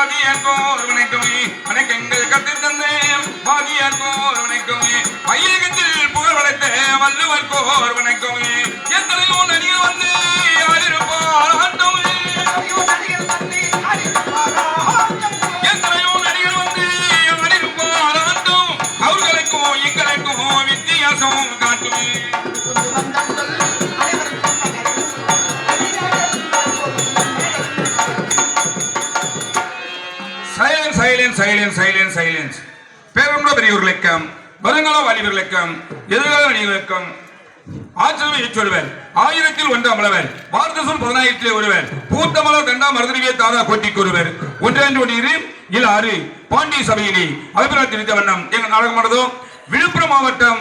வந்த முதல் அனைவருக்கும் மரியாதையாக இருந்தால் போதும் நாடகமே வணக்கமே. தரணிகள் புகழ் வளர்த்த தலைவருக்கு ஓர் வணக்கமே. பேருண்ட வருங்கால வாலிபர்களுக்கும் எதிர்கால வணிகர்களுக்கும் ஆச்சரியம் ஏற்றுவர் ஆயிரத்தில் ஒன்றாம் அளவர் பாரத பதினாயிரத்தில் ஒருவர் பூத்த மலர் கண்டாம் மருதறிவிய தாதா கோட்டிக்கு கூறுவர். ஒன்றாண்டு ஒன்று இல் ஆறு பாண்டிய சபையிலே அபிப்பிராயம் தெரிவித்த வண்ணம். எங்கள் நாடகமானதோ விழுப்புரம் மாவட்டம்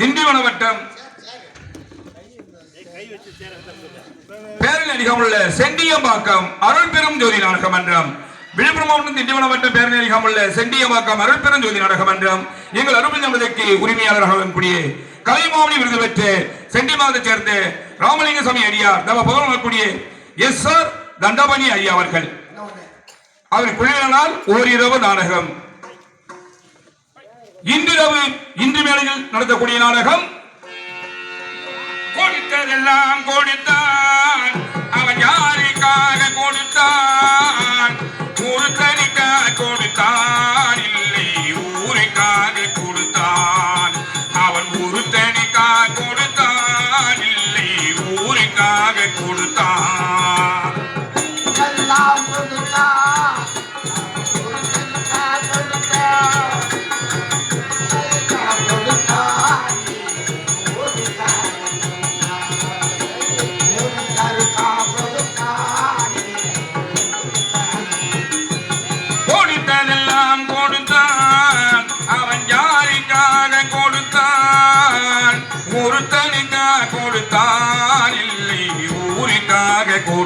திண்டிவனம் வட்டம். பேரல் அதிகம் உள்ள செண்டியம்பாக்கம் அருள் பெரும் ஜோதி நாடக மன்றம். விழுப்புரம் மாவட்டம் திண்டிவனம் வட்டம் பேரல் அதிகம் உள்ள செண்டியமாக்கம் அருள்பெருஞ்சோதி நாடகம் மன்றம் எங்கள் அருள் நம்மளுக்கு உரிமையாளராக கூடிய கலைமாமணி விருது பெற்று செண்டிமாவத்தை சேர்ந்த ராமலிங்க சுவாமி அடியார் நம்ம புகழக்கூடிய எஸ் ஆர் தண்டபணி ஐயா அவர்கள். அவர் குழுவினால் ஓரிரவு நாடகம். இன்றிரவு இன்று மேலையில் நடத்தக்கூடிய நாடகம். கொடுத்ததெல்லாம் கொடுத்தான். அவன் யாருக்காக கொடுத்தான்? ஒருத்தனுக்காக கொடுத்தான்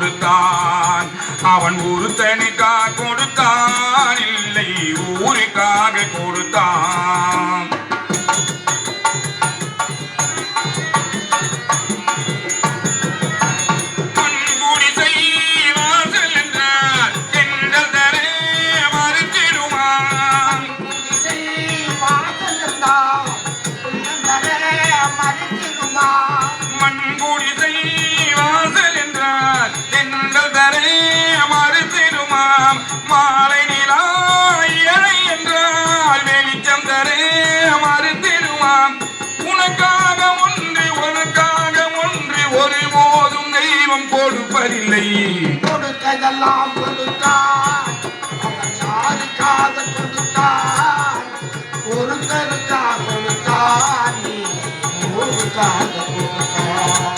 கொடுத்தான். அவன் ஒருத்தனுக்காக கொடுத்தான். இல்லை ஊருக்காக கொடுத்தான். இல்லை. கொடுத்ததெல்லாம் கொடுத்தான் சாதிக்காத கொடுத்தான் ஒருத்தருக்கா கொடுத்தான் நீ ஒருக்காக கொடுத்தான்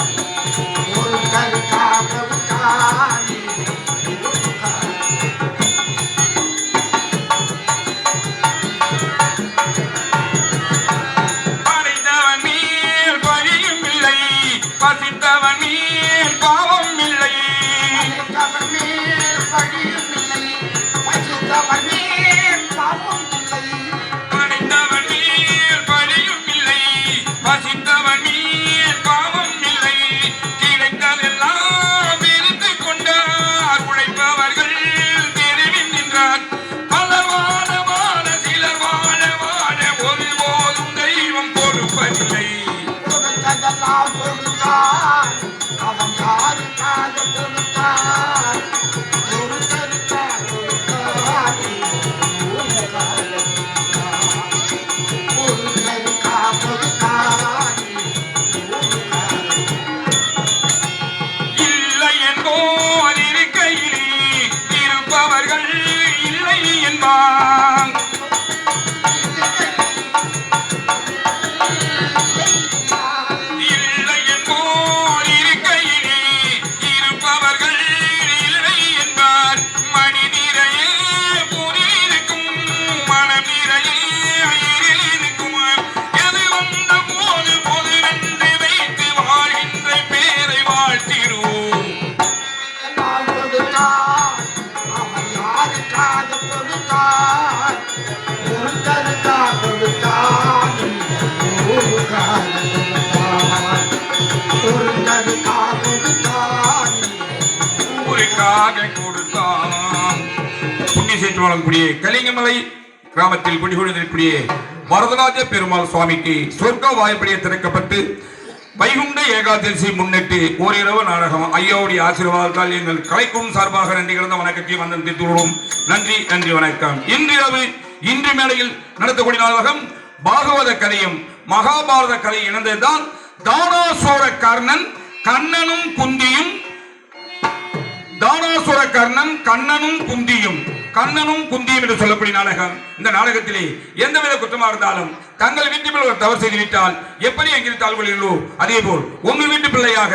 வழங்கக்கூடிய கலிங்கமலை கிராமத்தில் குடிகொண்டிருக்கக்கூடிய வரதராஜ பெருமாள் சுவாமிக்கு சொர்க்க வாய்ப்படியை திறக்கப்பட்டு வைகுண்ட ஏகாதசி முன்னிட்டு ஓரிரவு நாடகம் ஐயாவுடைய ஆசீர்வாதத்தால் எங்கள் கலைக்கும் சார்பாக நன்றி கிடந்த வணக்கத்தை வந்தம் தீர்த்துள்ளோம் நன்றி நன்றி வணக்கம். இன்றிரவு இன்று மேடையில் நடத்தக்கூடிய நாடகம் பாகவத கதையும் மகாபாரத கதை இணைந்ததுதான் தானாசோர கர்ணன் கண்ணனும் குந்தியும் தானாசுர கர்ணன் கண்ணனும் குந்தியும். கண்ணனும் குந்தியும் என்று சொல்லக்கூடிய நாடகம் இந்த நாடகத்திலே எந்தவித குற்றமா இருந்தாலும் தங்கள் வீட்டு பிள்ளை ஒரு தவறு செய்து விட்டால் எப்படி அங்கிரு தாழ்வுகளோ அதே போல் உங்கள் வீட்டு பிள்ளையாக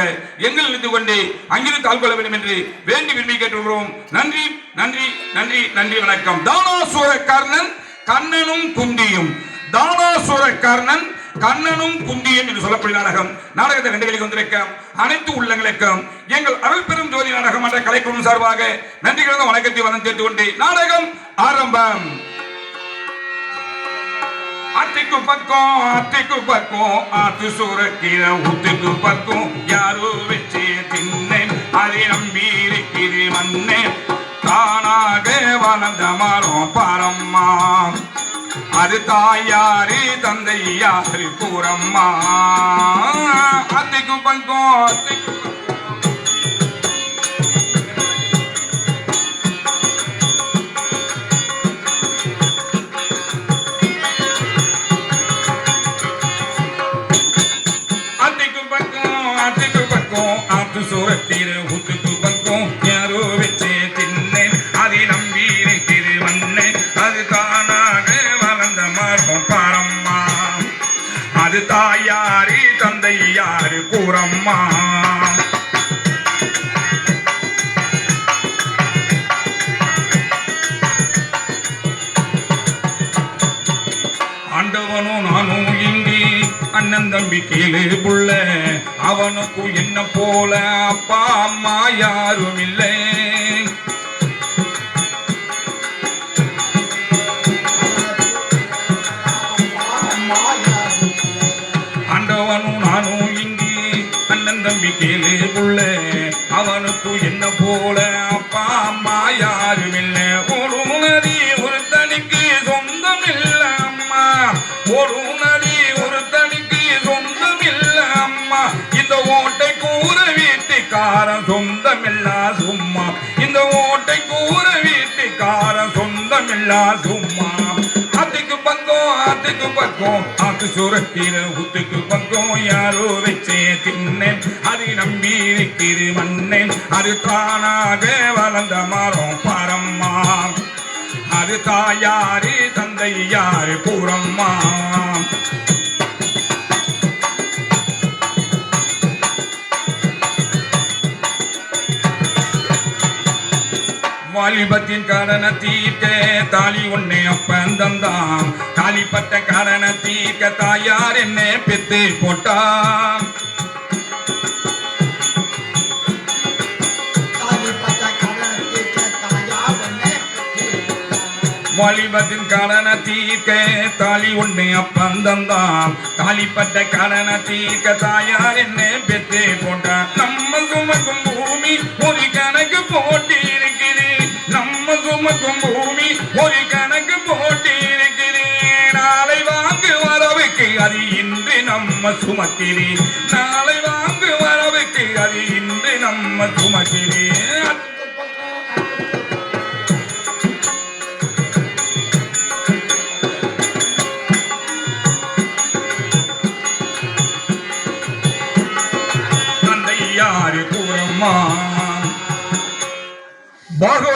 எங்கள் நின்று கொண்டு அங்கிருந்து தாழ்கொள்ள வேண்டும் என்று வேண்டி விரும்பி கேட்டுள்ளோம் நன்றி நன்றி நன்றி நன்றி வணக்கம். தானாசுர கர்ணன் கண்ணனும் குந்தியும். தானாசுர கர்ணன் கண்ணனும் குந்தியும் என்று சொல்லக்கூடிய நாடகம். நாடகத்தை கண்டுகளில் வந்திருக்க அனைத்து உள்ளங்களுக்கும் எங்கள் அருள் பெரும் ஜோதி நாடகம் என்ற கலைக்குழு சார்பாக நன்றி கலந்த வணக்கத்தை வந்தம் சேர்த்து கொண்டு நாடகம் ஆரம்பம். அத்திக்கு பக்கம் ஆத்திக்கு பக்கம் ஆத்து சுரக்கிற ஊத்துக்கு பக்கம். யாரோ வச்சு தின்னேன் அதை நம்பி இருக்கிறது மண்ணே தானாக வளர்ந்த மரம் பாரம்மா. அது தாயாரு தந்தையாரு கூறம்மா அத்தைக்கும் பங்கும் அத்தைக்கும் அது தாயாரி தந்தை யாரு கூறம்மா? ஆண்டவனும் நானும் இங்கே. அண்ணன் தம்பி கீழே புள்ள அவனுக்கும் என்ன போல அப்பா அம்மா யாரும் இல்லை போல அப்பா அம்மா யாரும் இல்லை ஒரு நதி ஒரு தனிக்கு சொந்தம் இல்ல அம்மா. ஒரு நதி ஒரு தனிக்கு சொந்தம் இல்ல அம்மா. இந்த ஓட்டை கூற வீட்டுக்காரன் சொந்தம் இல்லா சும்மா. இந்த ஓட்டை கூற வீட்டுக்காரன் சொந்தம் இல்லா சும்மா. அத்துக்கு பக்கம் அத்துக்கு பக்கம் ஆத்து சுரக்கிற உத்துக்கு பக்கம் யார் நம்பி இருக்கிறது மண்ணை அது தானாக வளர்ந்த மரம் பரம்மா. அது தாயாரு தந்தை யாரு கூறம்மா வாலிபத்தின் காரண தீர்க்க தாலி உன்னை அப்பன் தந்தான். தாலிப்பட்ட காரண தீர்க்க தாயார் என்ன பெத்து போட்டான். வாலிபத்தின் காரண தீர்க்க தாலி உன்னை அப்பந்தந்தான் தாலிப்பட்ட காரண தீர்க்க தாயார் என்ன பெத்து போட்டான் நம்ம சுமக்கும் பூமி ஒரு கணக்கு போட்டி இருக்குது நம்ம சுமக்கும் பூமி ஒரு கணக்கு போட்டி இருக்குது நாளை வாங்கு வரவுக்கு அது இன்று நம்ம சுமக்கிறேன் நாளை வாங்க